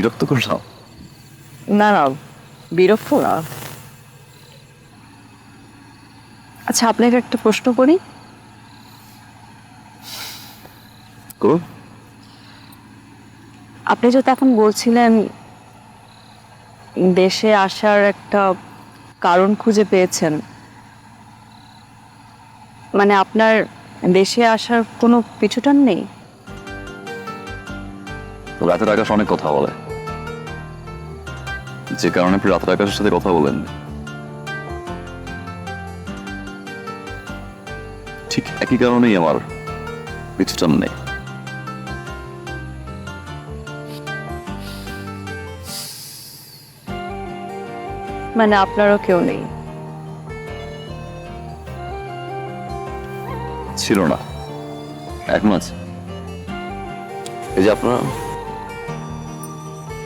বিরক্ত করলাম না না বিরক্ত না। আচ্ছা আপনাকে একটা প্রশ্ন করি। আপনি যদি এখন বলছিলেন দেশে আসার একটা কারণ খুঁজে পেয়েছেন। মানে আপনার দেশে আসার কোনো পিছুটান নেই? রাতের আকাশ অনেক কথা বলে। যে কারণে আপনি রাতের আকাশের সাথে কথা বলেন। ঠিক একই কারণেই আমার পিছুটান নেই। মানে আপনারও কেউ নেই? ছিল না। এখন আছে। এই যে আপনারা